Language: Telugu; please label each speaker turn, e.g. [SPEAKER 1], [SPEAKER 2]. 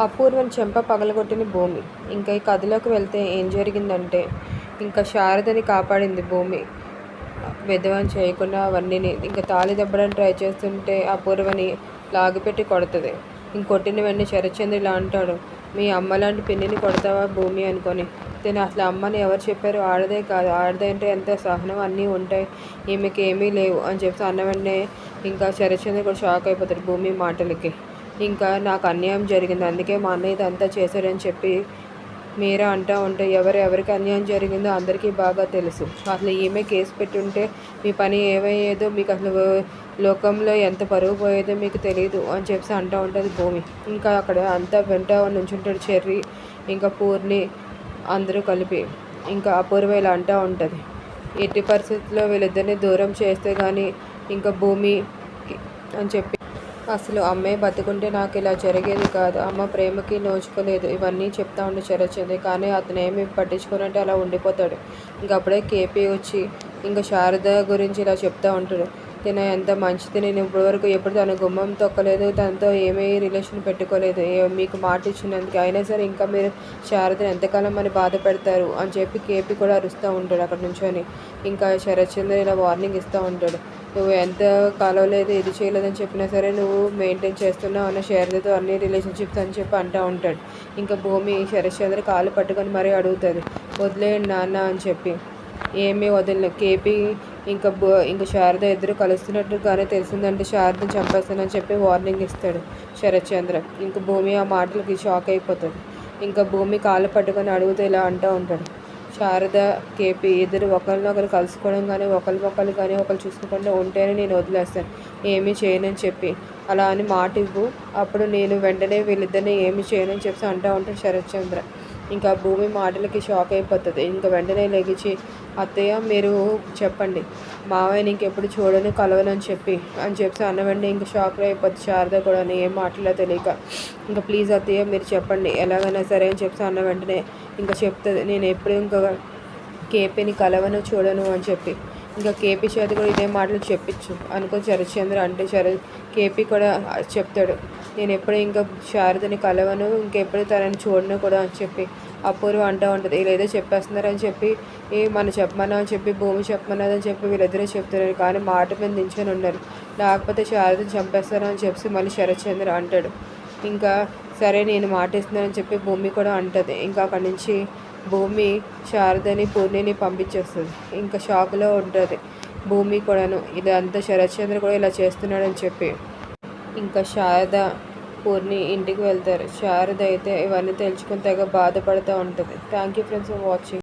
[SPEAKER 1] అపూర్వం చెంప పగలగొట్టిన భూమి. ఇంకా ఈ కథలోకి వెళ్తే ఏం జరిగిందంటే ఇంకా శారదని కాపాడింది భూమి. విధవం చేయకుండా అవన్నీ ఇంకా తాళి దెబ్బడానికి ట్రై చేస్తుంటే అపూర్వని లాగిపెట్టి కొడుతుంది. ఇంకొట్టిన వెంటనే శరత్చంద్ర ఇలా అంటాడు. మీ అమ్మ లాంటి పిన్నిని కొడతావా భూమి అనుకొని. నేను అసలు అమ్మని ఎవరు చెప్పారు? ఆడదే కాదు. ఆడదే అంటే ఎంత సహనం? అన్నీ ఉంటాయి. ఈమెకి ఏమీ లేవు అని చెప్పి అన్న వెంటనే ఇంకా శరత్చంద్ర కూడా షాక్ అయిపోతాడు భూమి మాటలకి. ఇంకా నాకు అన్యాయం జరిగింది. అందుకే మా అన్నయ్య ఇదంతా చేశాడని చెప్పి మీరా అంటూ ఉంటే ఎవరు ఎవరికి అన్యాయం జరిగిందో అందరికీ బాగా తెలుసు. అసలు ఈమె కేసు పెట్టుంటే మీ పని ఏమయ్యేదో మీకు అసలు లోకంలో ఎంత పరుగు పోయేదో మీకు తెలియదు అని చెప్పి అంటూ ఉంటుంది భూమి. ఇంకా అక్కడ అంతా వెంట నుంచుంటాడు చెర్రి ఇంకా పూర్ణి అందరూ కలిపి. ఇంకా అపూర్వ ఇలా అంటూ ఉంటుంది. ఎట్టి పరిస్థితుల్లో వీళ్ళిద్దరిని దూరం చేస్తే కానీ ఇంకా భూమి అని చెప్పి అసలు అమ్మే బతుకుంటే నాకు ఇలా జరిగేది కాదు. అమ్మ ప్రేమకి నోచుకోలేదు. ఇవన్నీ చెప్తా ఉండి చెరచింది కానీ అతను ఏమి పట్టించుకున్నట్టు అలా ఉండిపోతాడు. ఇంకప్పుడే కేపీ వచ్చి ఇంకా శారద గురించి ఇలా చెప్తా ఉంటాడు. తిన ఎంత మంచిది నేను ఇప్పటివరకు ఎప్పుడు తన గుమ్మం తొక్కలేదు. తనతో ఏమీ రిలేషన్ పెట్టుకోలేదు. మీకు మాట ఇచ్చినందుకు. అయినా సరే ఇంకా మీరు శారదని ఎంతకాలం అని బాధ పెడతారు అని చెప్పి కేపీ కూడా అరుస్తూ ఉంటాడు అక్కడ నుంచొని. ఇంకా శరత్చంద్ర ఇలా వార్నింగ్ ఇస్తూ ఉంటాడు. నువ్వు ఎంత కలవలేదు ఇది చేయలేదని చెప్పినా సరే నువ్వు మెయింటైన్ చేస్తున్నావు అన్న శారదతో అన్ని రిలేషన్షిప్స్ అని చెప్పి అంటూ ఉంటాడు. ఇంకా భూమి శరత్చంద్ర కాలు పట్టుకొని మరీ అడుగుతుంది వదిలేయండి నాన్న అని చెప్పి. ఏమీ వదిలిన కేపీ ఇంకా బో ఇంకా శారద ఇద్దరు కలుస్తున్నట్టుగానే తెలిసిందంటే శారద చంపేస్తానని చెప్పి వార్నింగ్ ఇస్తాడు శరత్చంద్ర ఇంకా భూమి ఆ మాటలకి షాక్ అయిపోతుంది ఇంకా భూమి కాళ్ళు పట్టుకొని అడుగుతూ ఇలా అంటూ ఉంటాడు. శారద కేపీ ఇద్దరు ఒకరినొకరు కలుసుకోవడం కానీ ఒకరినొకరు కానీ ఒకరు చూసుకోకుండా ఉంటేనే నేను వదిలేస్తాను. ఏమీ చేయనని చెప్పి. అలా అని మాట ఇవ్వు. అప్పుడు నేను వెంటనే వీళ్ళిద్దరిని ఏమి చేయనని చెప్పి అంటూ ఉంటాడు శరత్చంద్ర. ఇంకా భూమి మాటలకి షాక్ అయిపోతుంది. ఇంకా వెంటనే లెగిచి అత్తయ్య మీరు చెప్పండి. మావయ్య ఇంకెప్పుడు చూడని కలవనని చెప్పి. అని చెప్పి అన్న ఇంక ఇంకా షాక్ అయిపోతుంది శారద కూడా ఏం మాటలో తెలియక. ఇంకా ప్లీజ్ అత్తయ్య మీరు చెప్పండి. ఎలాగైనా సరే అని చెప్పి అన్న వెంటనే ఇంకా చెప్తుంది. నేను ఎప్పుడు ఇంకా కేపీని కలవను చూడను అని చెప్పి. ఇంకా కేపీ చేతి కూడా ఇదే మాటలు చెప్పించు అనుకుని శరత్చంద్ర అంటే శరత్ కేపీ కూడా చెప్తాడు. నేను ఎప్పుడు ఇంకా శారదని కలవను ఇంకెప్పుడు తనని చూడను కూడా అని చెప్పి అపూర్వ అంటూ ఉంటుంది. వీళ్ళేదో చెప్పేస్తున్నారని చెప్పి ఏ మన చెప్పమన్నా అని చెప్పి భూమి చెప్పమన్నదని చెప్పి వీళ్ళిద్దరూ చెప్తున్నారు. కానీ మాట మీద నించొని ఉన్నారు. లేకపోతే శారదని చంపేస్తారని చెప్పి మళ్ళీ శరత్చంద్ర అంటాడు. ఇంకా సరే నేను మాటిస్తున్నానని చెప్పి భూమి కూడా అంటుంది. ఇంకా అక్కడి నుంచి భూమి శారదని పూర్ణిని పంపించేస్తుంది. ఇంకా షాక్లో ఉంటుంది. భూమి కూడాను ఇదంతా శరత్చంద్ర కూడా ఇలా చేస్తున్నాడని చెప్పి. ఇంకా శారద పూర్ణి ఇంటికి వెళ్తారు. శారద అయితే ఇవన్నీ తెలుసుకుని తెగ బాధపడుతూ ఉంటుంది. Thank you friends for watching